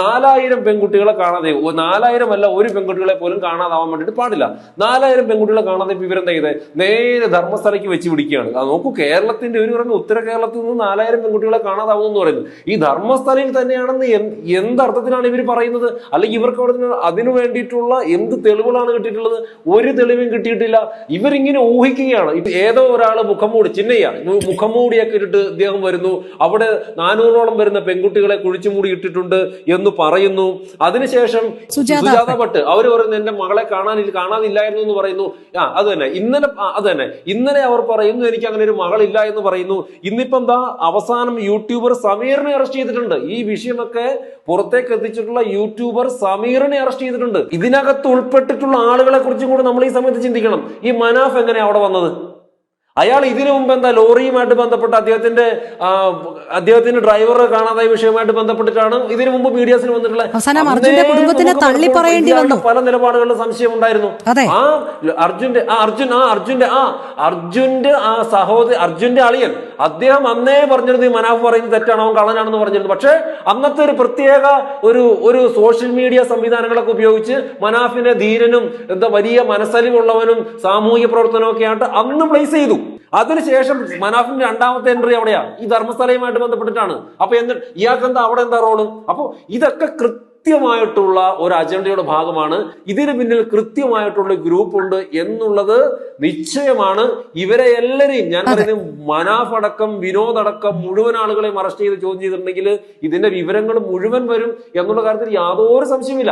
നാലായിരം പെൺകുട്ടികളെ കാണാതെ നാലായിരം അല്ല ഒരു പെൺകുട്ടികളെ പോലും കാണാതാവാൻ വേണ്ടിയിട്ട് പാടില്ല. നാലായിരം പെൺകുട്ടികളെ കാണാതെ ഇവരെന്താ ചെയ്തത് നേരെ ധർമ്മസ്ഥലയ്ക്ക് വെച്ച് പിടിക്കുകയാണ്. നോക്കൂ കേരളത്തിന്റെ ഒരു പറയുന്നത് ഉത്തര കേരളത്തിൽ നിന്ന് നാലായിരം പെൺകുട്ടികളെ കാണാതാവും എന്ന് പറയുന്നത്. ഈ ധർമ്മസ്ഥലയിൽ തന്നെയാണെന്ന് എന്ത് എന്തർത്ഥത്തിലാണ് ഇവർ പറയുന്നത്? അല്ലെങ്കിൽ ഇവർക്ക് അവിടെ അതിനു വേണ്ടിയിട്ടുള്ള എന്ത് തെളിവുകളാണ് കിട്ടിയിട്ടുള്ളത്? ഒരു തെളിവും കിട്ടിയിട്ടില്ല. ഇവരിങ്ങനെ ഊഹിക്കുകയാണ്. ഏതോ മുഖം മൂടി ചിന്നയ്യ മുഖം മൂടിയൊക്കെ ഇട്ടിട്ട് ഇദ്ദേഹം വരുന്നു. അവിടെ നാനൂറോളം വരുന്ന പെൺകുട്ടികളെ കുഴിച്ചുമൂടി ഇട്ടിട്ടുണ്ട് എന്ന് പറയുന്നു. അതിനുശേഷം സുജാത. ഭട്ട് അവർ പറയുന്നു എന്റെ മകളെ കാണാനില്ല കാണാനില്ലായിരുന്നു എന്ന് പറയുന്നു. ആ അത് തന്നെ. ഇന്നലെ അത് തന്നെ. ഇന്നലെ അവർ പറയുന്നു എനിക്ക് അങ്ങനെ ഒരു മകളില്ല എന്ന് പറയുന്നു. ഇന്നിപ്പം എന്താ അവസാനം യൂട്യൂബർ സമീറിനെ അറസ്റ്റ് ചെയ്തിട്ടുണ്ട്. ഈ വിഷയമൊക്കെ പുറത്തേക്ക് എത്തിച്ചിട്ടുള്ള യൂട്യൂബർ സമീറിനെ അറസ്റ്റ് ചെയ്തിട്ടുണ്ട്. ഇതിനകത്ത് ഉൾപ്പെട്ടിട്ടുള്ള ആളുകളെ കുറിച്ചും കൂടെ നമ്മൾ ഈ സമയത്ത് ചിന്തിക്കണം. ഈ മനാഫ് എങ്ങനെയാണ് അവിടെ വന്നത്? അയാൾ ഇതിനു മുമ്പ് എന്താ ലോറിയുമായിട്ട് ബന്ധപ്പെട്ട് അദ്ദേഹത്തിന്റെ അദ്ദേഹത്തിന്റെ ഡ്രൈവറെ കാണാതായ വിഷയവുമായിട്ട് ബന്ധപ്പെട്ടിട്ടാണ് ഇതിനു മുമ്പ് മീഡിയസിന് വന്നിട്ടുള്ള അവസാനം അർജുന്റെ കുടുംബത്തിനെ തള്ളി പറയേണ്ടി വന്നു. പല നിലപാടുകളിലും സംശയം ഉണ്ടായിരുന്നു ആ അർജുന്റെ ആ അർജുൻ ആ അർജുന്റെ ആ അർജുന്റെ ആ സഹോദരി അർജുന്റെ അളിയൻ അദ്ദേഹം അന്നേ പറഞ്ഞിരുന്നു ഈ മനാഫ് പറയുന്നത് തെറ്റാണ് അവൻ കള്ളനാണെന്ന് പറഞ്ഞിരുന്നു. പക്ഷേ അന്നത്തെ ഒരു പ്രത്യേക ഒരു ഒരു സോഷ്യൽ മീഡിയ സംവിധാനങ്ങളൊക്കെ ഉപയോഗിച്ച് മനാഫിനെ ധീരനും എന്താ വലിയ മനസ്സലിവുള്ളവനും സാമൂഹിക പ്രവർത്തനമൊക്കെ ആയിട്ട് അന്നും പ്ലേസ് ചെയ്തു. അതിനുശേഷം മനാഫിന്റെ രണ്ടാമത്തെ എൻട്രി അവിടെയാ. ഈ ധർമ്മസ്ഥലയുമായിട്ട് ബന്ധപ്പെട്ടിട്ടാണ്. അപ്പൊ എന്ത് ഇയാൾക്ക് എന്താ അവിടെ എന്താ റോൾ അപ്പൊ ഇതൊക്കെ കൃത്യമായിട്ടുള്ള ഒരു അജണ്ടയുടെ ഭാഗമാണ്. ഇതിന് പിന്നിൽ കൃത്യമായിട്ടുള്ള ഗ്രൂപ്പ് ഉണ്ട് എന്നുള്ളത് നിശ്ചയമാണ്. ഇവരെ എല്ലാരെയും ഞാൻ പറയുന്നത് മനാഫ് അടക്കം വിനോദ് അടക്കം മുഴുവൻ ആളുകളെയും അറസ്റ്റ് ചെയ്ത് ചോദ്യം ചെയ്തിട്ടുണ്ടെങ്കിൽ ഇതിന്റെ വിവരങ്ങൾ മുഴുവൻ വരും എന്നുള്ള കാര്യത്തിൽ യാതൊരു സംശയമില്ല